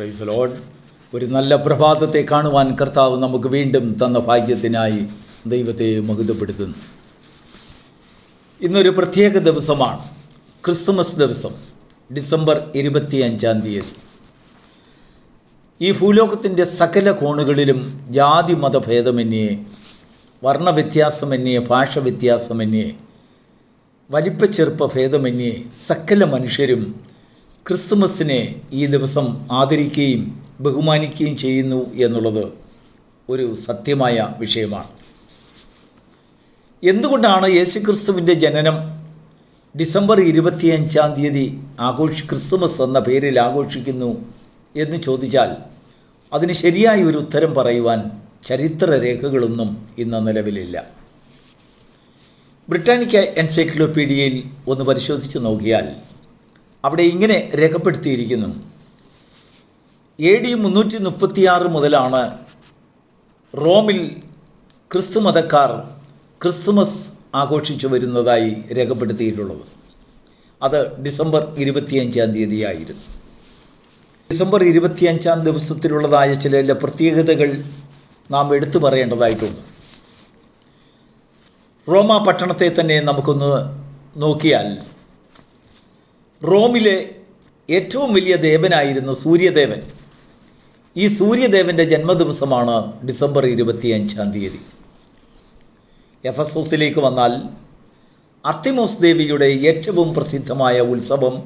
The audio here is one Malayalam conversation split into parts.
പ്രൈസ് ലോഡ് ഒരു നല്ല പ്രഭാതത്തെ കാണുവാൻ കർത്താവ് നമുക്ക് വീണ്ടും തന്ന ഭാഗ്യത്തിനായി ദൈവത്തെ മകുതപ്പെടുത്തുന്നു ഇന്നൊരു പ്രത്യേക ദിവസമാണ്. ക്രിസ്മസ് ദിവസം ഡിസംബർ ഇരുപത്തി അഞ്ചാം തീയതി. ഈ ഭൂലോകത്തിന്റെ സകല കോണുകളിലും ജാതി മതഭേദമന്യേ വർണവ്യത്യാസമന്യേ ഭാഷ വ്യത്യാസമന്യേ വലിപ്പ ചെറുപ്പ ഭേദമന്യേ സകല മനുഷ്യരും ക്രിസ്തുമസിനെ ഈ ദിവസം ആദരിക്കുകയും ബഹുമാനിക്കുകയും ചെയ്യുന്നു എന്നുള്ളത് ഒരു സത്യമായ വിഷയമാണ്. എന്തുകൊണ്ടാണ് യേശുക്രിസ്തുവിന്റെ ജനനം ഡിസംബർ ഇരുപത്തിയഞ്ചാം തീയതി ആഘോഷി ക്രിസ്മസ് എന്ന പേരിൽ ആഘോഷിക്കുന്നു എന്ന് ചോദിച്ചാൽ അതിന് ശരിയായ ഒരു ഉത്തരം പറയുവാൻ ചരിത്ര രേഖകളൊന്നും ഇന്ന് നിലവിലില്ല. ബ്രിട്ടാനിക്ക എൻസൈക്ലോപീഡിയയിൽ ഒന്ന് പരിശോധിച്ച് നോക്കിയാൽ അവിടെ ഇങ്ങനെ രേഖപ്പെടുത്തിയിരിക്കുന്നു. എ ഡി മുന്നൂറ്റി മുപ്പത്തിയാറ് മുതലാണ് റോമിൽ ക്രിസ്തുമതക്കാർ ക്രിസ്തുമസ് ആഘോഷിച്ചു വരുന്നതായി രേഖപ്പെടുത്തിയിട്ടുള്ളത്. അത് ഡിസംബർ ഇരുപത്തിയഞ്ചാം തീയതിയായിരുന്നു. ഡിസംബർ ഇരുപത്തിയഞ്ചാം ദിവസത്തിലുള്ളതായ ചില പ്രത്യേകതകൾ നാം എടുത്തു പറയേണ്ടതായിട്ടുണ്ട്. റോമ പട്ടണത്തെ തന്നെ നമുക്കൊന്ന് നോക്കിയാൽ റോമിലെ ഏറ്റവും വലിയ ദേവനായിരുന്നു സൂര്യദേവൻ. ഈ സൂര്യദേവന്റെ ജന്മദിവസമാണ് ഡിസംബർ ഇരുപത്തിയഞ്ചാം തീയതി. എഫസോസിലേക്ക് വന്നാൽ അർത്തിമോസ് ദേവിയുടെ ഏറ്റവും പ്രസിദ്ധമായ ഉത്സവം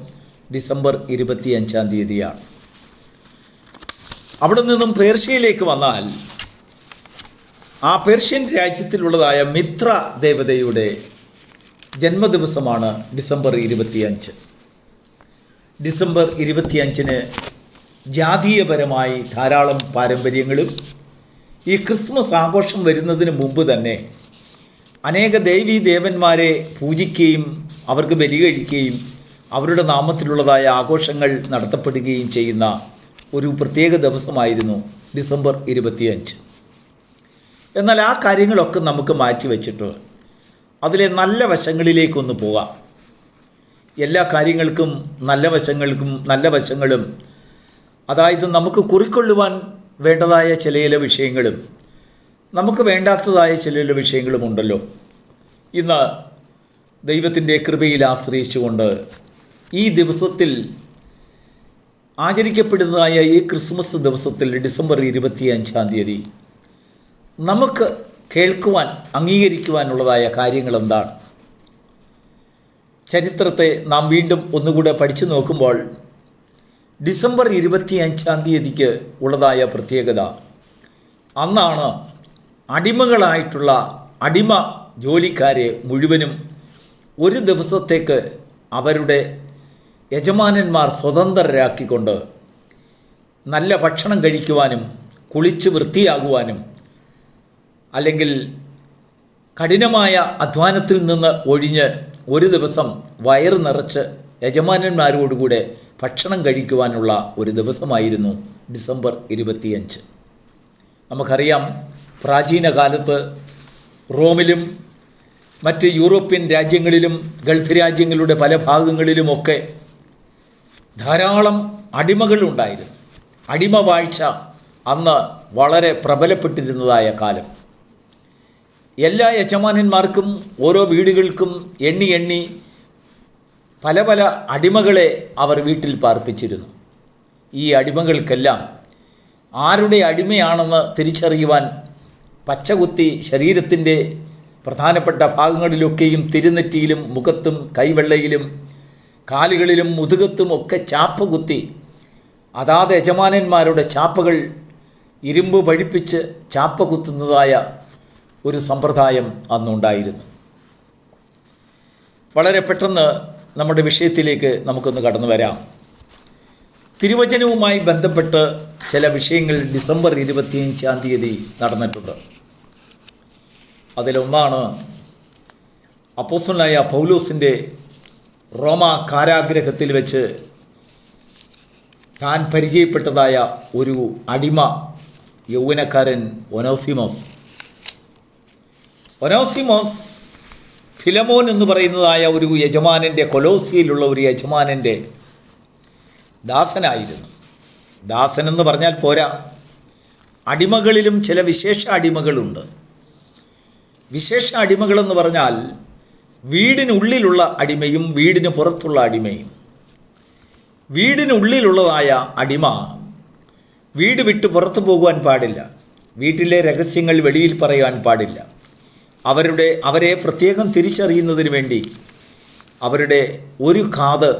ഡിസംബർ ഇരുപത്തിയഞ്ചാം തീയതിയാണ്. അവിടെ നിന്നും പേർഷ്യയിലേക്ക് വന്നാൽ ആ പേർഷ്യൻ രാജ്യത്തിലുള്ളതായ മിത്ര ദേവതയുടെ ജന്മദിവസമാണ് ഡിസംബർ ഇരുപത്തിയഞ്ച്. ഡിസംബർ ഇരുപത്തിയഞ്ചിന് ജാതീയപരമായി ധാരാളം പാരമ്പര്യങ്ങളും ഈ ക്രിസ്മസ് ആഘോഷം വരുന്നതിന് മുമ്പ് തന്നെ അനേക ദേവീ ദേവന്മാരെ പൂജിക്കുകയും അവർക്ക് ബലി കഴിക്കുകയും അവരുടെ നാമത്തിലുള്ളതായ ആഘോഷങ്ങൾ നടത്തപ്പെടുകയും ചെയ്യുന്ന ഒരു പ്രത്യേക ദിവസമായിരുന്നു ഡിസംബർ ഇരുപത്തിയഞ്ച്. എന്നാൽ ആ കാര്യങ്ങളൊക്കെ നമുക്ക് മാറ്റി വച്ചിട്ട് അതിലെ നല്ല വശങ്ങളിലേക്കൊന്ന് പോകാം എല്ലാ കാര്യങ്ങൾക്കും നല്ല വശങ്ങൾക്കും നല്ല വശങ്ങളും. അതായത് നമുക്ക് കുറിക്കൊള്ളുവാൻ വേണ്ടതായ ചില ചില വിഷയങ്ങളും നമുക്ക് വേണ്ടാത്തതായ ചില ചില വിഷയങ്ങളും ഉണ്ടല്ലോ. ഇന്ന് ദൈവത്തിന്റെ കൃപയിൽ ആശ്രയിച്ചുകൊണ്ട് ഈ ദിവസത്തിൽ ആചരിക്കപ്പെടുന്നതായ ഈ ക്രിസ്മസ് ദിവസത്തിൽ ഡിസംബർ ഇരുപത്തി അഞ്ചാം തീയതി നമുക്ക് കേൾക്കുവാൻ അംഗീകരിക്കുവാനുള്ളതായ കാര്യങ്ങൾ എന്താണ് ചരിത്രത്തെ നാം വീണ്ടും ഒന്നുകൂടെ പഠിച്ചു നോക്കുമ്പോൾ ഡിസംബർ ഇരുപത്തി അഞ്ചാം തീയതിക്ക് ഉള്ളതായ പ്രത്യേകത. അന്നാണ് അടിമകളായിട്ടുള്ള അടിമ ജോലിക്കാരെ മുഴുവനും ഒരു ദിവസത്തേക്ക് അവരുടെ യജമാനന്മാർ സ്വതന്ത്രരാക്കിക്കൊണ്ട് നല്ല ഭക്ഷണം കഴിക്കുവാനും കുളിച്ച് വൃത്തിയാകുവാനും അല്ലെങ്കിൽ കഠിനമായ അധ്വാനത്തിൽ നിന്ന് ഒഴിഞ്ഞ് ഒരു ദിവസം വയറ് നിറച്ച് യജമാനന്മാരോടുകൂടെ ഭക്ഷണം കഴിക്കുവാനുള്ള ഒരു ദിവസമായിരുന്നു ഡിസംബർ ഇരുപത്തിയഞ്ച്. നമുക്കറിയാം പ്രാചീന കാലത്ത് റോമിലും മറ്റ് യൂറോപ്യൻ രാജ്യങ്ങളിലും ഗൾഫ് രാജ്യങ്ങളുടെ പല ഭാഗങ്ങളിലുമൊക്കെ ധാരാളം അടിമകളുണ്ടായിരുന്നു. അടിമവാഴ്ച അന്ന് വളരെ പ്രബലപ്പെട്ടിരുന്നതായ കാലം. എല്ലാ യജമാനന്മാർക്കും ഓരോ വീടുകൾക്കും എണ്ണി എണ്ണി പല പല അടിമകളെ അവർ വീട്ടിൽ പാർപ്പിച്ചിരുന്നു. ഈ അടിമകൾക്കെല്ലാം ആരുടെ അടിമയാണെന്ന് തിരിച്ചറിയുവാൻ പച്ചകുത്തി ശരീരത്തിന്റെ പ്രധാനപ്പെട്ട ഭാഗങ്ങളിലൊക്കെയും തിരുനെറ്റിയിലും മുഖത്തും കൈവെള്ളയിലും കാലുകളിലും മുതുകത്തും ഒക്കെ ചാപ്പ് കുത്തി അതാത് യജമാനന്മാരുടെ ചാപ്പകൾ ഇരുമ്പ് പഴിപ്പിച്ച് ചാപ്പ കുത്തുന്നതായ ഒരു സമ്പ്രദായം അന്നുണ്ടായിരുന്നു. വളരെ പെട്ടെന്ന് നമ്മുടെ വിഷയത്തിലേക്ക് നമുക്കൊന്ന് കടന്നു വരാം. തിരുവചനവുമായി ബന്ധപ്പെട്ട് ചില വിഷയങ്ങൾ ഡിസംബർ ഇരുപത്തിയഞ്ചാം തീയതി നടന്നിട്ടുണ്ട്. അതിലൊന്നാണ് അപ്പോസ്റ്റലായ പൗലോസിന്റെ റോമ കാരാഗ്രഹത്തിൽ വെച്ച് താൻ പരിചയപ്പെട്ടതായ ഒരു അടിമ യൗവനക്കാരൻ ഒനോസിമോസ്. ഒനോസിമോസ് ഫിലമോൻ എന്ന് പറയുന്നതായ ഒരു യജമാനന്റെ കൊലോസിയിലുള്ള ഒരു യജമാനന്റെ ദാസനായിരുന്നു. ദാസൻ എന്ന് പറഞ്ഞാൽ പോരാ. അടിമകളിലും ചില വിശേഷ അടിമകളുണ്ട്. വിശേഷ അടിമകളെന്ന് പറഞ്ഞാൽ വീടിനുള്ളിലുള്ള അടിമയും വീടിന് പുറത്തുള്ള അടിമയും. വീടിനുള്ളിലുള്ളതായ അടിമ വീട് വിട്ട് പുറത്തു പോകുവാൻ പാടില്ല. വീട്ടിലെ രഹസ്യങ്ങൾ വെളിയിൽ പറയാൻ പാടില്ല. അവരുടെ അവരെ പ്രത്യേകം തിരിച്ചറിയുന്നതിന് വേണ്ടി അവരുടെ ഒരു കാത്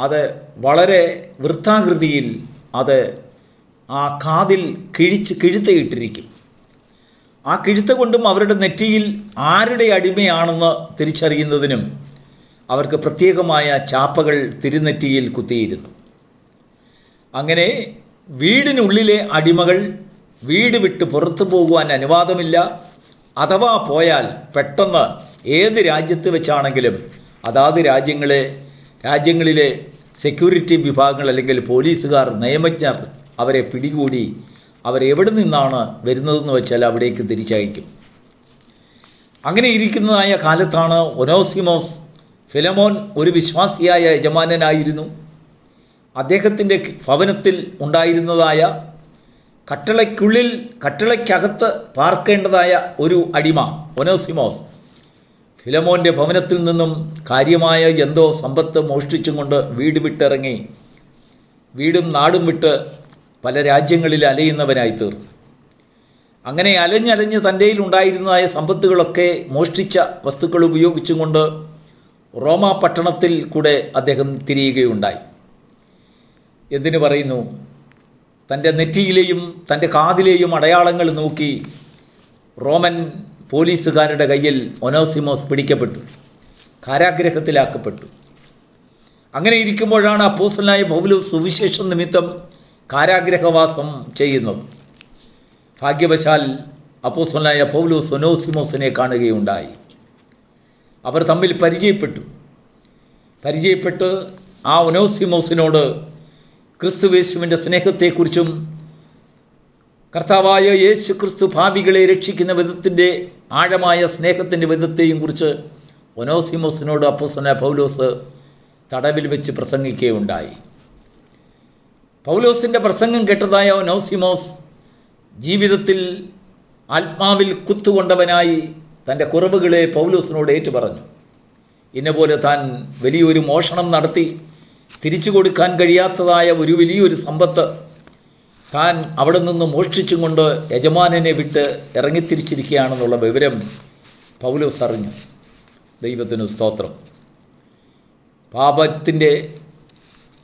അത് വളരെ വൃത്താകൃതിയിൽ അത് ആ കാതിൽ കിഴിച്ച് കിഴുത്തയിട്ടിരിക്കും. ആ കിഴുത്ത കൊണ്ടും അവരുടെ നെറ്റിയിൽ ആരുടെ അടിമയാണെന്ന് തിരിച്ചറിയുന്നതിനും അവർക്ക് പ്രത്യേകമായ ചാപ്പകൾ തിരുനെറ്റിയിൽ കുത്തിയിരുന്നു. അങ്ങനെ വീടിനുള്ളിലെ അടിമകൾ വീട് വിട്ട് പുറത്തു പോകുവാൻ അനുവാദമില്ല. അഥവാ പോയാൽ പെട്ടെന്ന് ഏത് രാജ്യത്ത് വെച്ചാണെങ്കിലും അതാത് രാജ്യങ്ങളെ രാജ്യങ്ങളിലെ സെക്യൂരിറ്റി വിഭാഗങ്ങൾ അല്ലെങ്കിൽ പോലീസുകാർ നിയമജ്ഞർ അവരെ പിടികൂടി അവരെവിടെ നിന്നാണ് വരുന്നതെന്ന് വെച്ചാൽ അവിടേക്ക് തിരിച്ചയക്കും. അങ്ങനെ ഇരിക്കുന്നതായ കാലത്താണ് ഒനോസിമോസ് ഫിലമോൻ ഒരു വിശ്വാസിയായ യജമാനനായിരുന്നു. അദ്ദേഹത്തിന്റെ ഭവനത്തിൽ ഉണ്ടായിരുന്നതായ കട്ടളയ്ക്കുള്ളിൽ കട്ടളയ്ക്കകത്ത് പാർക്കേണ്ടതായ ഒരു അടിമ ഒനോസിമോസ്. ഫിലമോന്റെ ഭവനത്തിൽ നിന്നും കാര്യമായ എന്തോ സമ്പത്ത് മോഷ്ടിച്ചും കൊണ്ട് വീട് വിട്ടിറങ്ങി. വീടും നാടും വിട്ട് പല രാജ്യങ്ങളിൽ അലയുന്നവനായി തീർന്നു അങ്ങനെ അലഞ്ഞലഞ്ഞ് തന്റെ ഉണ്ടായിരുന്നതായ സമ്പത്തുകളൊക്കെ മോഷ്ടിച്ച വസ്തുക്കൾ ഉപയോഗിച്ചും കൊണ്ട് റോമ പട്ടണത്തിൽ കൂടെ അദ്ദേഹം തിരിയുകയുണ്ടായി. എന്തിനു പറയുന്നു? തന്റെ നെറ്റിയിലെയും തന്റെ കാതിലെയും അടയാളങ്ങൾ നോക്കി റോമൻ പോലീസുകാരുടെ കയ്യിൽ ഒനോസിമോസ് പിടിക്കപ്പെട്ടു കാരാഗ്രഹത്തിലാക്കപ്പെട്ടു. അങ്ങനെ ഇരിക്കുമ്പോഴാണ് അപ്പോസലായ പൗലോസ് സുവിശേഷം നിമിത്തം കാരാഗ്രഹവാസം ചെയ്യുന്നത്. ഭാഗ്യവശാൽ അപ്പോസലായ പൗലോസ് സൊനോസിമോസിനെ കാണുകയുണ്ടായി. അവർ തമ്മിൽ പരിചയപ്പെട്ടു. പരിചയപ്പെട്ട് ആ ഒനോസിമോസിനോട് ക്രിസ്തുവേശുവിന്റെ സ്നേഹത്തെക്കുറിച്ചും കർത്താവായ യേശു ക്രിസ്തു ഭാവികളെ രക്ഷിക്കുന്ന വിധത്തിന്റെ ആഴമായ സ്നേഹത്തിന്റെ വിധത്തെയും കുറിച്ച് ഒനോസിമോസിനോട് അപ്പോസന പൗലോസ് തടവിൽ വെച്ച് പ്രസംഗിക്കുകയുണ്ടായി. പൗലോസിന്റെ പ്രസംഗം കേട്ടതായ ഒനോസിമോസ് ജീവിതത്തിൽ ആത്മാവിൽ കുത്തുകൊണ്ടവനായി തന്റെ കുറവുകളെ പൗലോസിനോട് ഏറ്റുപറഞ്ഞു. ഇന്നപോലെ താൻ വലിയൊരു മോഷണം നടത്തി തിരിച്ചു കൊടുക്കാൻ കഴിയാത്തതായ ഒരു വലിയൊരു സമ്പത്ത് താൻ അവിടെ നിന്ന് മോഷ്ടിച്ചും കൊണ്ട് യജമാനനെ വിട്ട് ഇറങ്ങിത്തിരിച്ചിരിക്കുകയാണെന്നുള്ള വിവരം പൗലോസ് അറിഞ്ഞു. ദൈവത്തിനു സ്തോത്രം. പാപത്തിന്റെ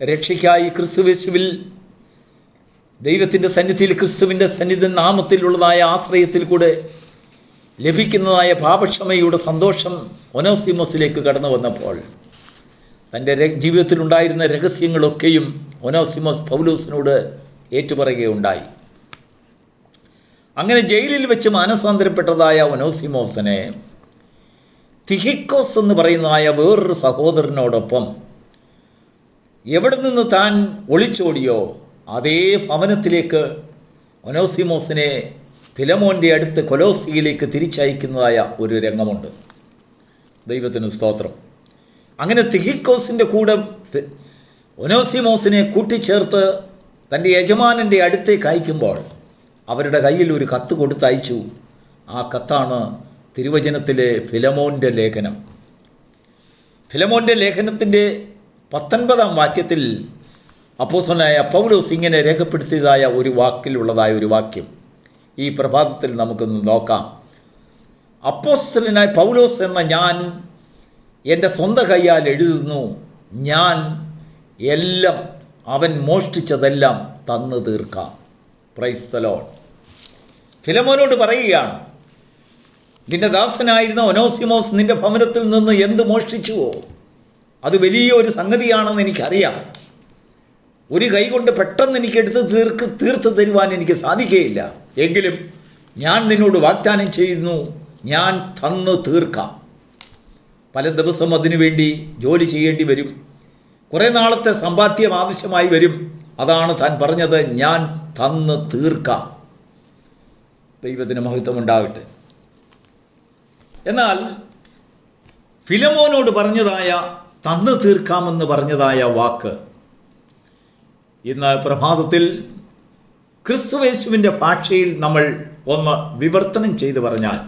രക്ഷയ്ക്കായി ക്രിസ്തുവേശുവിൽ ദൈവത്തിന്റെ സന്നിധിയിൽ ക്രിസ്തുവിന്റെ സന്നിധി നാമത്തിലുള്ളതായ ആശ്രയത്തിൽ കൂടെ ലഭിക്കുന്നതായ പാപക്ഷമയുടെ സന്തോഷം ഒനോസിമോസിലേക്ക് കടന്നു വന്നപ്പോൾ തന്റെ ജീവിതത്തിലുണ്ടായിരുന്ന രഹസ്യങ്ങളൊക്കെയും ഒനോസിമോസ് പൗലോസിനോട് ഏറ്റുപറയുകയുണ്ടായി. അങ്ങനെ ജയിലിൽ വെച്ച് മാനസാന്തരപ്പെട്ടതായ ഒനോസിമോസിനെ തിഹിക്കോസ് എന്ന് പറയുന്നതായ വേറൊരു സഹോദരനോടൊപ്പം എവിടെ നിന്ന് താൻ ഒളിച്ചോടിയോ അതേ ഭവനത്തിലേക്ക് ഒനോസിമോസിനെ ഫിലമോന്റെ അടുത്ത് കൊലോസിയിലേക്ക് തിരിച്ചയക്കുന്നതായ ഒരു രംഗമുണ്ട്. ദൈവത്തിന് സ്തോത്രം. അങ്ങനെ തിഹിക്കോസിന്റെ കൂടെ ഒനോസിമോസിനെ കൂട്ടിച്ചേർത്ത് തന്റെ യജമാനന്റെ അടുത്തേക്ക് അയക്കുമ്പോൾ അവരുടെ കയ്യിൽ ഒരു കത്ത് കൊടുത്തയച്ചു. ആ കത്താണ് തിരുവചനത്തിലെ ഫിലമോന്റെ ലേഖനം. ഫിലമോന്റെ ലേഖനത്തിന്റെ പത്തൊൻപതാം വാക്യത്തിൽ അപ്പോസനായ പൗലോസ് ഇങ്ങനെ രേഖപ്പെടുത്തിയതായ ഒരു വാക്കിലുള്ളതായ ഒരു വാക്യം. ഈ പ്രഭാതത്തിൽ നമുക്കൊന്ന് നോക്കാം. അപ്പോസ്റ്റലിനായ പൗലോസ് എന്ന ഞാൻ എന്റെ സ്വന്തം കൈയാൽ എഴുതുന്നു. ഞാൻ എല്ലാം അവൻ മോഷ്ടിച്ചതെല്ലാം തന്നു തീർക്കാം. പ്രൈസ് തലോൺ ഫിലമോനോട് പറയുകയാണ് നിന്റെ ദാസനായിരുന്ന ഒനോസിമോസ് നിന്റെ ഭവനത്തിൽ നിന്ന് എന്ത് മോഷ്ടിച്ചുവോ? അത് വലിയൊരു സംഗതിയാണെന്ന് എനിക്കറിയാം. ഒരു കൈ കൊണ്ട് പെട്ടെന്ന് എനിക്ക് എടുത്ത് തീർക്ക് തീർത്ത് തരുവാൻ എനിക്ക് സാധിക്കുകയില്ല. എങ്കിലും ഞാൻ നിന്നോട് വാഗ്ദാനം ചെയ്യുന്നു. ഞാൻ തന്നു തീർക്കാം. പല ദിവസം അതിനുവേണ്ടി ജോലി ചെയ്യേണ്ടി വരും. കുറേ നാളത്തെ സമ്പാദ്യം ആവശ്യമായി വരും. അതാണ് താൻ പറഞ്ഞത് ഞാൻ തന്ന് തീർക്കാം. ദൈവത്തിന് മഹത്വം ഉണ്ടാവട്ടെ എന്നാൽ ഫിലമോനോട് പറഞ്ഞതായ തന്നു തീർക്കാമെന്ന് പറഞ്ഞതായ വാക്ക് ഇന്ന് പ്രഭാതത്തിൽ ക്രിസ്തുവേശുവിന്റെ ഭാഷയിൽ നമ്മൾ ഒന്ന് വിവർത്തനം ചെയ്തു പറഞ്ഞാൽ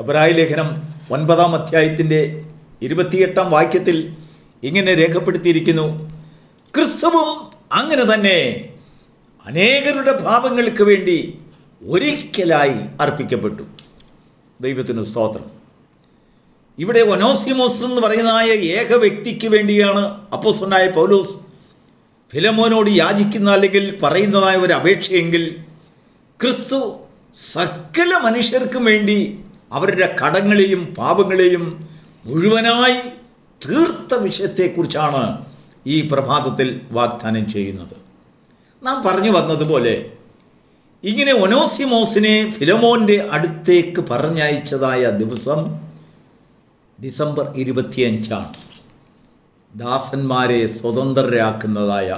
എബ്രായ ലേഖനം ഒൻപതാം അധ്യായത്തിന്റെ ഇരുപത്തിയെട്ടാം വാക്യത്തിൽ ഇങ്ങനെ രേഖപ്പെടുത്തിയിരിക്കുന്നു. ക്രിസ്തുവും അങ്ങനെ തന്നെ അനേകരുടെ പാപങ്ങൾക്ക് വേണ്ടി ഒരിക്കലായി അർപ്പിക്കപ്പെട്ടു. ദൈവത്തിന് സ്തോത്രം. ഇവിടെ ഒനോസിമോസ് എന്ന് പറയുന്നതായ ഏക വ്യക്തിക്ക് വേണ്ടിയാണ് അപ്പോസ്തലനായ പൗലോസ് ഫിലമോനോട് യാചിക്കുന്ന അല്ലെങ്കിൽ പറയുന്നതായ ഒരു അപേക്ഷയെങ്കിൽ ക്രിസ്തു സകല മനുഷ്യർക്കും വേണ്ടി അവരുടെ കടങ്ങളെയും പാപങ്ങളെയും മുഴുവനായി തീർത്ത വിഷയത്തെക്കുറിച്ചാണ് ഈ പ്രഭാതത്തിൽ വാഗ്ദാനം ചെയ്യുന്നത്. നാം പറഞ്ഞു വന്നതുപോലെ ഇങ്ങനെ ഒനോസിമോസിനെ ഫിലമോന്റെ അടുത്തേക്ക് പറഞ്ഞയച്ചതായ ദിവസം ഡിസംബർ ഇരുപത്തിയഞ്ചാണ്. ദാസന്മാരെ സ്വതന്ത്രരാക്കുന്നതായ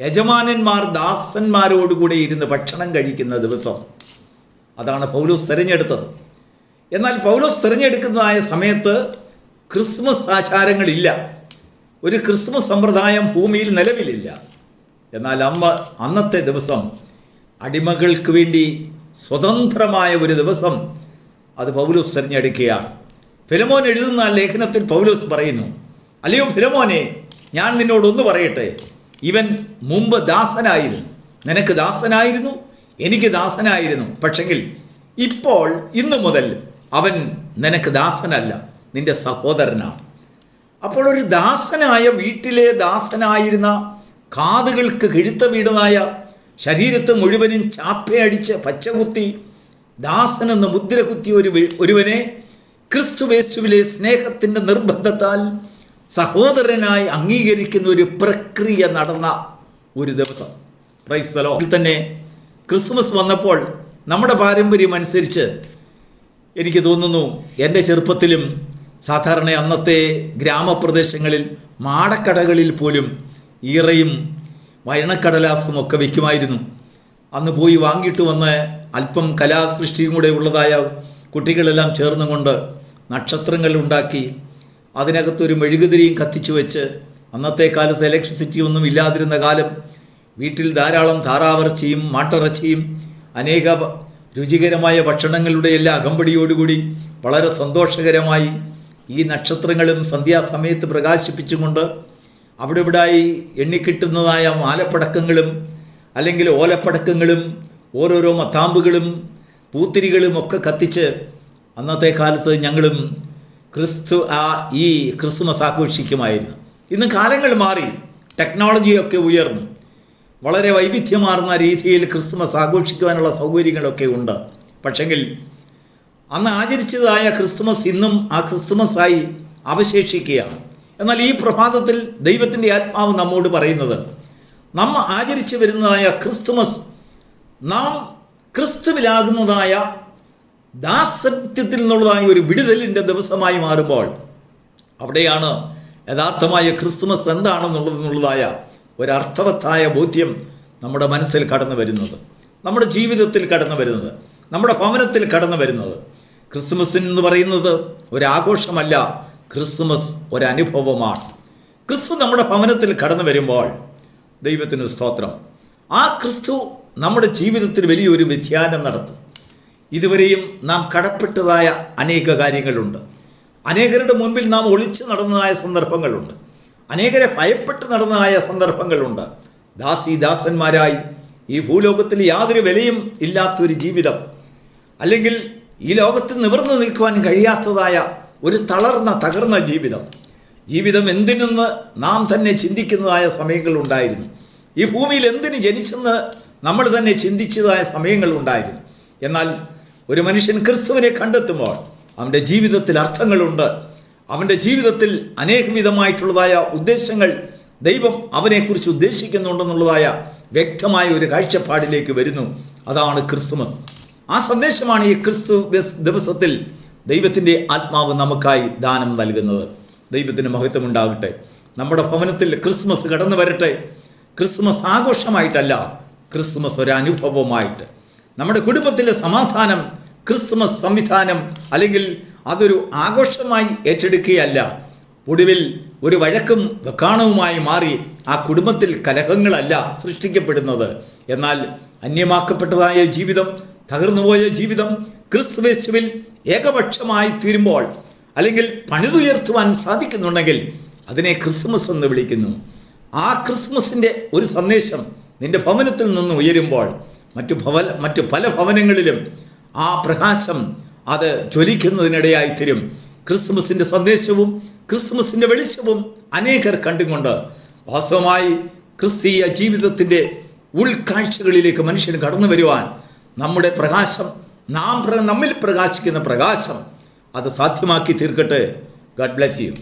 യജമാനന്മാർ ദാസന്മാരോടുകൂടെ ഇരുന്ന് ഭക്ഷണം കഴിക്കുന്ന ദിവസം. അതാണ് പൗലോസ് തിരഞ്ഞെടുത്തത്. എന്നാൽ പൗലോസ് തിരഞ്ഞെടുക്കുന്നതായ സമയത്ത് ക്രിസ്മസ് ആചാരങ്ങളില്ല. ഒരു ക്രിസ്മസ് സമ്പ്രദായം ഭൂമിയിൽ നിലവിലില്ല. എന്നാൽ അമ്മ അന്നത്തെ ദിവസം അടിമകൾക്ക് വേണ്ടി സ്വതന്ത്രമായ ഒരു ദിവസം അത് പൗലോസ് തിരഞ്ഞെടുക്കുകയാണ്. ഫിലമോൻ എഴുതുന്ന ലേഖനത്തിൽ പൗലോസ് പറയുന്നു അല്ലയോ ഫിലമോനെ ഞാൻ നിന്നോട് ഒന്ന് പറയട്ടെ. ഇവൻ മുമ്പ് ദാസനായിരുന്നു. നിനക്ക് ദാസനായിരുന്നു എനിക്ക് ദാസനായിരുന്നു. പക്ഷെങ്കിൽ ഇപ്പോൾ ഇന്നു മുതൽ അവൻ നിനക്ക് ദാസനല്ല നിന്റെ സഹോദരനാണ്. അപ്പോൾ ഒരു ദാസനായ വീട്ടിലെ ദാസനായിരുന്ന കാതുകൾക്ക് കിഴുത്ത വീടുന്നായ ശരീരത്ത് മുഴുവനും ചാപ്പയടിച്ച് പച്ചകുത്തി ദാസനെന്ന് മുദ്ര കുത്തി ഒരു ഒരുവനെ ക്രിസ്തുവേശുവിലെ സ്നേഹത്തിന്റെ നിർബന്ധത്താൽ സഹോദരനായി അംഗീകരിക്കുന്ന ഒരു പ്രക്രിയ നടന്ന ഒരു ദിവസം. പ്രൈസ്തലോ തന്നെ ക്രിസ്മസ് വന്നപ്പോൾ നമ്മുടെ പാരമ്പര്യം അനുസരിച്ച് എനിക്ക് തോന്നുന്നു എന്റെ ചെറുപ്പത്തിലും സാധാരണ അന്നത്തെ ഗ്രാമപ്രദേശങ്ങളിൽ മാടക്കടകളിൽ പോലും ഈറയും വയണക്കടലാസും ഒക്കെ വയ്ക്കുമായിരുന്നു. അന്ന് പോയി വാങ്ങിയിട്ട് വന്ന് അല്പം കലാസൃഷ്ടിയും കൂടെ ഉള്ളതായ കുട്ടികളെല്ലാം ചേർന്നുകൊണ്ട് നക്ഷത്രങ്ങൾ ഉണ്ടാക്കി അതിനകത്തൊരു മെഴുകുതിരിയും കത്തിച്ചു വെച്ച് അന്നത്തെ കാലത്ത് ഇലക്ട്രിസിറ്റി ഒന്നും ഇല്ലാതിരുന്ന കാലം വീട്ടിൽ ധാരാളം താറാവിറച്ചിയും മാട്ടിറച്ചിയും അനേക രുചികരമായ ഭക്ഷണങ്ങളുടെ എല്ലാ അകമ്പടിയോടുകൂടി വളരെ സന്തോഷകരമായി ഈ നക്ഷത്രങ്ങളും സന്ധ്യാസമയത്ത് പ്രകാശിപ്പിച്ചുകൊണ്ട് അവിടെ ഇവിടായി എണ്ണിക്കിട്ടുന്നതായ മാലപ്പടക്കങ്ങളും അല്ലെങ്കിൽ ഓലപ്പടക്കങ്ങളും ഓരോരോ മത്താമ്പുകളും പൂത്തിരികളും ഒക്കെ കത്തിച്ച് അന്നത്തെ കാലത്ത് ഞങ്ങളും ക്രിസ്തു ആ ഈ ക്രിസ്മസ് ആഘോഷിക്കുമായിരുന്നു. ഇന്ന് കാലങ്ങൾ മാറി. ടെക്നോളജിയൊക്കെ ഉയർന്നു. വളരെ വൈവിധ്യമാർന്ന രീതിയിൽ ക്രിസ്മസ് ആഘോഷിക്കുവാനുള്ള സൗകര്യങ്ങളൊക്കെ ഉണ്ട്. പക്ഷെങ്കിൽ അന്ന് ആചരിച്ചതായ ക്രിസ്മസ് ഇന്നും ആ ക്രിസ്മസായി അവശേഷിക്കുകയാണ്. എന്നാൽ ഈ പ്രഭാതത്തിൽ ദൈവത്തിന്റെ ആത്മാവ് നമ്മോട് പറയുന്നത് നമ്മ ആചരിച്ചു വരുന്നതായ ക്രിസ്തുമസ് നാം ക്രിസ്തുവിലാകുന്നതായ ദാസത്യത്തിൽ നിന്നുള്ളതായ ഒരു വിടുതലിന്റെ ദിവസമായി മാറുമ്പോൾ അവിടെയാണ് യഥാർത്ഥമായ ക്രിസ്തുമസ് എന്താണെന്നുള്ളതെന്നുള്ളതായ ഒരർത്ഥവത്തായ ബോധ്യം നമ്മുടെ മനസ്സിൽ കടന്നു വരുന്നത്. നമ്മുടെ ജീവിതത്തിൽ കടന്നു വരുന്നത്. നമ്മുടെ ഭവനത്തിൽ കടന്നു വരുന്നത്. ക്രിസ്മസ് എന്ന് പറയുന്നത് ഒരാഘോഷമല്ല ക്രിസ്മസ് ഒരനുഭവമാണ്. ക്രിസ്തു നമ്മുടെ ഭവനത്തിൽ കടന്നു വരുമ്പോൾ ദൈവത്തിന് സ്തോത്രം. ആ ക്രിസ്തു നമ്മുടെ ജീവിതത്തിൽ വലിയൊരു വ്യതിയാനം നടത്തും. ഇതുവരെയും നാം കടപ്പെട്ടതായ അനേക കാര്യങ്ങളുണ്ട്. അനേകരുടെ മുൻപിൽ നാം ഒളിച്ചു നടന്നതായ സന്ദർഭങ്ങളുണ്ട്. അനേകരെ ഭയപ്പെട്ട് നടന്നതായ സന്ദർഭങ്ങളുണ്ട്. ദാസി ദാസന്മാരായി ഈ ഭൂലോകത്തിൽ യാതൊരു വിലയും ഇല്ലാത്തൊരു ജീവിതം. അല്ലെങ്കിൽ ഈ ലോകത്ത് നിവർന്നു നിൽക്കുവാൻ കഴിയാത്തതായ ഒരു തളർന്ന തകർന്ന ജീവിതം. ജീവിതം എന്തിനെന്ന് നാം തന്നെ ചിന്തിക്കുന്നതായ സമയങ്ങളുണ്ടായിരുന്നു ഈ ഭൂമിയിൽ എന്തിന് ജനിച്ചെന്ന് നമ്മൾ തന്നെ ചിന്തിച്ചതായ സമയങ്ങളുണ്ടായിരുന്നു എന്നാൽ ഒരു മനുഷ്യൻ ക്രിസ്തുവിനെ കണ്ടെത്തുമ്പോൾ അവന്റെ ജീവിതത്തിൽ അർത്ഥങ്ങളുണ്ട്. അവന്റെ ജീവിതത്തിൽ അനേകവിധമായിട്ടുള്ളതായ ഉദ്ദേശങ്ങൾ ദൈവം അവനെക്കുറിച്ച് ഉദ്ദേശിക്കുന്നുണ്ടെന്നുള്ളതായ വ്യക്തമായ ഒരു കാഴ്ചപ്പാടിലേക്ക് വരുന്നു. അതാണ് ക്രിസ്മസ് ആ സന്ദേശമാണ് ഈ ക്രിസ്തു ദിവസത്തിൽ ദൈവത്തിന്റെ ആത്മാവ് നമുക്കായി ദാനം നൽകുന്നത്. ദൈവത്തിന് മഹത്വം ഉണ്ടാകട്ടെ നമ്മുടെ ഭവനത്തിൽ ക്രിസ്മസ് കടന്നു വരട്ടെ. ക്രിസ്മസ് ആഘോഷമായിട്ടല്ല ക്രിസ്മസ് ഒരു അനുഭവമായിട്ട് നമ്മുടെ കുടുംബത്തിലെ സമാധാനം ക്രിസ്മസ് സംവിധാനം അല്ലെങ്കിൽ അതൊരു ആഘോഷമായി ഏറ്റെടുക്കുകയല്ല. ഒടുവിൽ ഒരു വഴക്കും വെക്കാണവുമായി മാറി ആ കുടുംബത്തിൽ കലഹങ്ങളല്ല സൃഷ്ടിക്കപ്പെടുന്നത്. എന്നാൽ അന്യമാക്കപ്പെട്ടതായ ജീവിതം തകർന്നുപോയ ജീവിതം ക്രിസ്തുവേശുവിൽ ഏകപക്ഷമായി തീരുമ്പോൾ അല്ലെങ്കിൽ പണിതുയർത്തുവാൻ സാധിക്കുന്നുണ്ടെങ്കിൽ അതിനെ ക്രിസ്മസ് എന്ന് വിളിക്കുന്നു. ആ ക്രിസ്മസിന്റെ ഒരു സന്ദേശം നിന്റെ ഭവനത്തിൽ നിന്ന് ഉയരുമ്പോൾ മറ്റു ഭവ മറ്റു പല ഭവനങ്ങളിലും ആ പ്രകാശം അത് ജ്വലിക്കുന്നതിനിടയായി തരും. ക്രിസ്മസിന്റെ സന്ദേശവും ക്രിസ്മസിന്റെ വെളിച്ചവും അനേകർ കണ്ടുകൊണ്ട് വാസ്തവമായി ക്രിസ്തീയ ജീവിതത്തിന്റെ ഉൾക്കാഴ്ചകളിലേക്ക് മനുഷ്യൻ കടന്നു വരുവാൻ നമ്മുടെ പ്രകാശം നാം നമ്മിൽ പ്രകാശിക്കുന്ന പ്രകാശം അത് സാധ്യമാക്കി തീർക്കട്ടെ. Garh bless you